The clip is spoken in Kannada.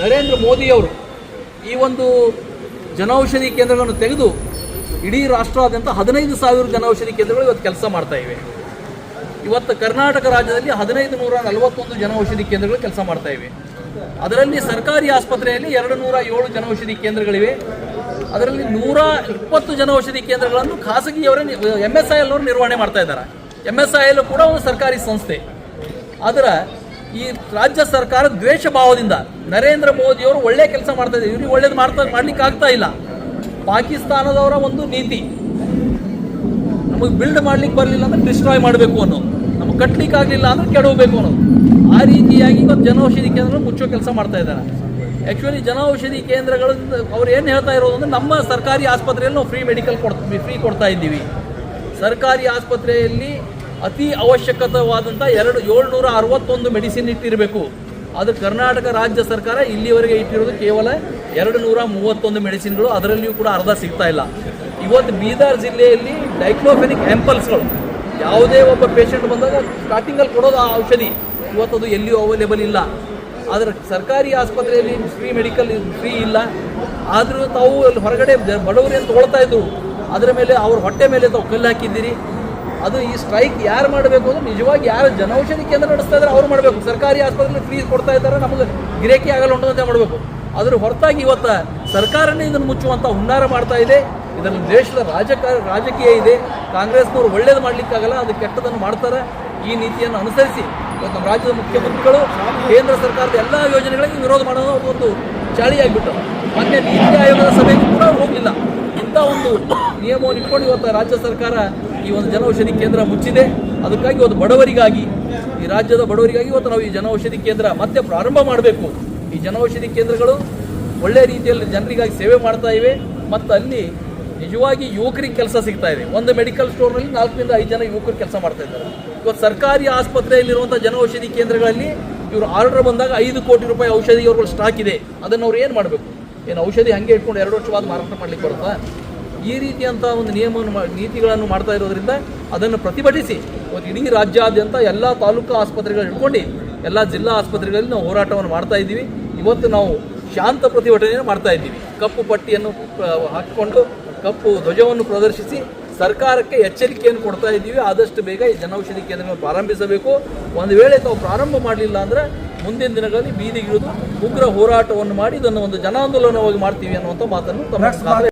ನರೇಂದ್ರ ಮೋದಿಯವರು ಈ ಒಂದು ಜನೌಷಧಿ ಕೇಂದ್ರಗಳನ್ನು ತೆಗೆದು ಇಡೀ ರಾಷ್ಟ್ರಾದ್ಯಂತ ಹದಿನೈದು ಸಾವಿರ ಜನೌಷಧಿ ಕೇಂದ್ರಗಳು ಇವತ್ತು ಕೆಲಸ ಮಾಡ್ತಾ ಇವೆ. ಇವತ್ತು ಕರ್ನಾಟಕ ರಾಜ್ಯದಲ್ಲಿ ಹದಿನೈದು ನೂರ ನಲವತ್ತೊಂದು ಜನೌಷಧಿ ಕೇಂದ್ರಗಳು ಕೆಲಸ ಮಾಡ್ತಾ ಇವೆ. ಅದರಲ್ಲಿ ಸರ್ಕಾರಿ ಆಸ್ಪತ್ರೆಯಲ್ಲಿ ಎರಡು ನೂರ ಏಳು ಜನೌಷಧಿ ಕೇಂದ್ರಗಳಿವೆ. ಅದರಲ್ಲಿ ನೂರ ಇಪ್ಪತ್ತು ಜನೌಷಧಿ ಕೇಂದ್ರಗಳನ್ನು ಖಾಸಗಿಯವರೇ ಎಂ ಎಸ್ ಐ ಎಲ್ ಅವರು ನಿರ್ವಹಣೆ ಮಾಡ್ತಾ ಇದ್ದಾರೆ. ಎಂ ಎಸ್ ಐ ಎಲ್ ಕೂಡ ಒಂದು ಸರ್ಕಾರಿ ಸಂಸ್ಥೆ. ಅದರ ಈ ರಾಜ್ಯ ಸರ್ಕಾರ ದ್ವೇಷ ಭಾವದಿಂದ ನರೇಂದ್ರ ಮೋದಿಯವರು ಒಳ್ಳೆ ಕೆಲಸ ಮಾಡ್ತಾ ಇದ್ದಾರೆ. ಇವ್ರಿಗೆ ಒಳ್ಳೇದು ಮಾಡ್ತಾ, ಮಾಡ್ಲಿಕ್ಕೆ ಆಗ್ತಾ ಇಲ್ಲ. ಪಾಕಿಸ್ತಾನದವರ ಒಂದು ನೀತಿ. ನಮಗೆ ಬಿಲ್ಡ್ ಮಾಡ್ಲಿಕ್ಕೆ ಬರಲಿಲ್ಲ ಅಂದ್ರೆ ಡಿಸ್ಟ್ರಾಯ್ ಮಾಡಬೇಕು ಅನ್ನೋ ನಮಗೆ ಕಟ್ಲಿಕ್ಕೆ ಆಗಲಿಲ್ಲ ಅಂದ್ರೆ ಕೆಡವಬೇಕು ಅನ್ನೋ ಆ ರೀತಿಯಾಗಿ ಇವತ್ತು ಜನೌಷಧಿ ಕೇಂದ್ರ ಮುಚ್ಚೋ ಕೆಲಸ ಮಾಡ್ತಾ ಇದ್ದಾರೆ. ಆ್ಯಕ್ಚುಲಿ ಜನೌಷಧಿ ಕೇಂದ್ರಗಳು ಅವ್ರು ಏನು ಹೇಳ್ತಾ ಇರೋದು ಅಂದ್ರೆ ನಮ್ಮ ಸರ್ಕಾರಿ ಆಸ್ಪತ್ರೆಯಲ್ಲಿ ನಾವು ಫ್ರೀ ಮೆಡಿಕಲ್ ಕೊಡ್ತೀವಿ ಫ್ರೀ ಕೊಡ್ತಾ ಇದ್ದೀವಿ. ಸರ್ಕಾರಿ ಆಸ್ಪತ್ರೆಯಲ್ಲಿ ಅತಿ ಅವಶ್ಯಕತವಾದಂಥ ಎರಡು ಏಳ್ನೂರ ಅರವತ್ತೊಂದು ಮೆಡಿಸಿನ್ ಇಟ್ಟಿರಬೇಕು. ಅದು ಕರ್ನಾಟಕ ರಾಜ್ಯ ಸರ್ಕಾರ ಇಲ್ಲಿವರೆಗೆ ಇಟ್ಟಿರೋದು ಕೇವಲ ಎರಡು ನೂರ ಮೂವತ್ತೊಂದು ಮೆಡಿಸಿನ್ಗಳು. ಅದರಲ್ಲಿಯೂ ಕೂಡ ಅರ್ಧ ಸಿಗ್ತಾ ಇಲ್ಲ. ಇವತ್ತು ಬೀದರ್ ಜಿಲ್ಲೆಯಲ್ಲಿ ಡೈಕ್ಲೋಫೆನಿಕ್ ಆ್ಯಂಪಲ್ಸ್ಗಳು ಯಾವುದೇ ಒಬ್ಬ ಪೇಷಂಟ್ ಬಂದಾಗ ಸ್ಟಾರ್ಟಿಂಗಲ್ಲಿ ಕೊಡೋದು ಆ ಔಷಧಿ. ಇವತ್ತು ಅದು ಎಲ್ಲಿಯೂ ಅವೈಲೇಬಲ್ ಇಲ್ಲ. ಆದರೆ ಸರ್ಕಾರಿ ಆಸ್ಪತ್ರೆಯಲ್ಲಿ ಫ್ರೀ ಮೆಡಿಕಲ್ ಫ್ರೀ ಇಲ್ಲ. ಆದರೂ ತಾವು ಅಲ್ಲಿ ಹೊರಗಡೆ ಜ- ಬಡವರು ಏನು ತೊಗೊಳ್ತಾ ಇದ್ರು. ಅದರ ಮೇಲೆ ಅವ್ರ ಹೊಟ್ಟೆ ಮೇಲೆ ತಾವು ಕಲ್ಲು ಹಾಕಿದ್ದೀರಿ. ಅದು ಈ ಸ್ಟ್ರೈಕ್ ಯಾರು ಮಾಡಬೇಕು ಅಂದ್ರೆ ನಿಜವಾಗಿ ಯಾರು ಜನೌಷಧಿ ಕೇಂದ್ರ ನಡೆಸ್ತಾ ಇದ್ದಾರೆ ಅವ್ರು ಮಾಡಬೇಕು. ಸರ್ಕಾರಿ ಆಸ್ಪತ್ರೆಗೆ ಫ್ರೀ ಕೊಡ್ತಾ ಇದ್ದಾರೆ ನಮಗೆ ಗಿರೇಕಿ ಆಗಲ್ಲ ಅಂತ ಮಾಡಬೇಕು. ಅದ್ರ ಹೊರತಾಗಿ ಇವತ್ತು ಸರ್ಕಾರನೇ ಇದನ್ನು ಮುಚ್ಚುವಂಥ ಹುನ್ನಾರ ಮಾಡ್ತಾ ಇದೆ. ಇದನ್ನು ದೇಶದ ರಾಜಕಾರ ರಾಜಕೀಯ ಇದೆ. ಕಾಂಗ್ರೆಸ್ನವರು ಒಳ್ಳೇದು ಮಾಡಲಿಕ್ಕಾಗಲ್ಲ, ಅದು ಕೆಟ್ಟದನ್ನು ಮಾಡ್ತಾರೆ. ಈ ನೀತಿಯನ್ನು ಅನುಸರಿಸಿ ಇವತ್ತು ನಮ್ಮ ರಾಜ್ಯದ ಮುಖ್ಯಮಂತ್ರಿಗಳು, ಕೇಂದ್ರ ಸರ್ಕಾರದ ಎಲ್ಲ ಯೋಜನೆಗಳಿಗೆ ವಿರೋಧ ಮಾಡೋದು ಒಂದು ಚಾಳಿಯಾಗಿಬಿಟ್ಟು ಮೊನ್ನೆ ನೀತಿ ಆಯೋಗದ ಸಭೆಗೂ ಕೂಡ ಹೋಗಲಿಲ್ಲ. ಇಂಥ ಒಂದು ನಿಯಮವನ್ನು ಇಟ್ಕೊಂಡು ಇವತ್ತು ರಾಜ್ಯ ಸರ್ಕಾರ ಈ ಒಂದು ಜನೌಷಧಿ ಕೇಂದ್ರ ಮುಚ್ಚಿದೆ. ಅದಕ್ಕಾಗಿ ಒಂದು ಬಡವರಿಗಾಗಿ, ಈ ರಾಜ್ಯದ ಬಡವರಿಗಾಗಿ ಇವತ್ತು ನಾವು ಈ ಜನೌಷಧಿ ಕೇಂದ್ರ ಮತ್ತೆ ಪ್ರಾರಂಭ ಮಾಡಬೇಕು. ಈ ಜನೌಷಧಿ ಕೇಂದ್ರಗಳು ಒಳ್ಳೆ ರೀತಿಯಲ್ಲಿ ಜನರಿಗಾಗಿ ಸೇವೆ ಮಾಡ್ತಾ ಇವೆ. ಮತ್ತು ಅಲ್ಲಿ ನಿಜವಾಗಿ ಯುವಕರಿಗೆ ಕೆಲಸ ಸಿಗ್ತಾ ಇದೆ. ಒಂದು ಮೆಡಿಕಲ್ ಸ್ಟೋರ್ನಲ್ಲಿ ನಾಲ್ಕರಿಂದ ಐದು ಜನ ಯುವಕರು ಕೆಲಸ ಮಾಡ್ತಾ ಇದ್ದಾರೆ. ಇವತ್ತು ಸರ್ಕಾರಿ ಆಸ್ಪತ್ರೆಯಲ್ಲಿರುವಂಥ ಜನೌಷಧಿ ಕೇಂದ್ರಗಳಲ್ಲಿ ಇವರು ಆರ್ಡರ್ ಬಂದಾಗ ಐದು ಕೋಟಿ ರೂಪಾಯಿ ಔಷಧಿ ಇವರುಗಳು ಸ್ಟಾಕ್ ಇದೆ. ಅದನ್ನು ಅವ್ರು ಏನು ಮಾಡಬೇಕು? ಏನು ಔಷಧಿ ಹಂಗೆ ಇಟ್ಕೊಂಡು ಎರಡು ವರ್ಷವಾದ ಮಾರಾಟ ಮಾಡ್ಲಿಕ್ಕೆ ಬರುತ್ತಾ? ಈ ರೀತಿಯಂಥ ಒಂದು ನಿಯಮವನ್ನು ನೀತಿಗಳನ್ನು ಮಾಡ್ತಾ ಇರೋದ್ರಿಂದ ಅದನ್ನು ಪ್ರತಿಭಟಿಸಿ ಒಂದು ಇಡೀ ರಾಜ್ಯಾದ್ಯಂತ ಎಲ್ಲ ತಾಲೂಕು ಆಸ್ಪತ್ರೆಗಳು ಹಿಡ್ಕೊಂಡು ಎಲ್ಲ ಜಿಲ್ಲಾ ಆಸ್ಪತ್ರೆಗಳಲ್ಲಿ ನಾವು ಹೋರಾಟವನ್ನು ಮಾಡ್ತಾ ಇದ್ದೀವಿ. ಇವತ್ತು ನಾವು ಶಾಂತ ಪ್ರತಿಭಟನೆಯನ್ನು ಮಾಡ್ತಾ ಇದ್ದೀವಿ. ಕಪ್ಪು ಪಟ್ಟಿಯನ್ನು ಹಾಕಿಕೊಂಡು ಕಪ್ಪು ಧ್ವಜವನ್ನು ಪ್ರದರ್ಶಿಸಿ ಸರ್ಕಾರಕ್ಕೆ ಎಚ್ಚರಿಕೆಯನ್ನು ಕೊಡ್ತಾ ಇದ್ದೀವಿ. ಆದಷ್ಟು ಬೇಗ ಈ ಜನೌಷಧಿ ಕೇಂದ್ರಗಳನ್ನು ಪ್ರಾರಂಭಿಸಬೇಕು. ಒಂದು ವೇಳೆ ತಾವು ಪ್ರಾರಂಭ ಮಾಡಲಿಲ್ಲ ಅಂದರೆ ಮುಂದಿನ ದಿನಗಳಲ್ಲಿ ಬೀದಿಗಿಳಿದು ಉಗ್ರ ಹೋರಾಟವನ್ನು ಮಾಡಿ ಇದನ್ನು ಒಂದು ಜನಾಂದೋಲನವಾಗಿ ಮಾಡ್ತೀವಿ ಅನ್ನುವಂಥ ಮಾತನ್ನು ತಮ್ಮ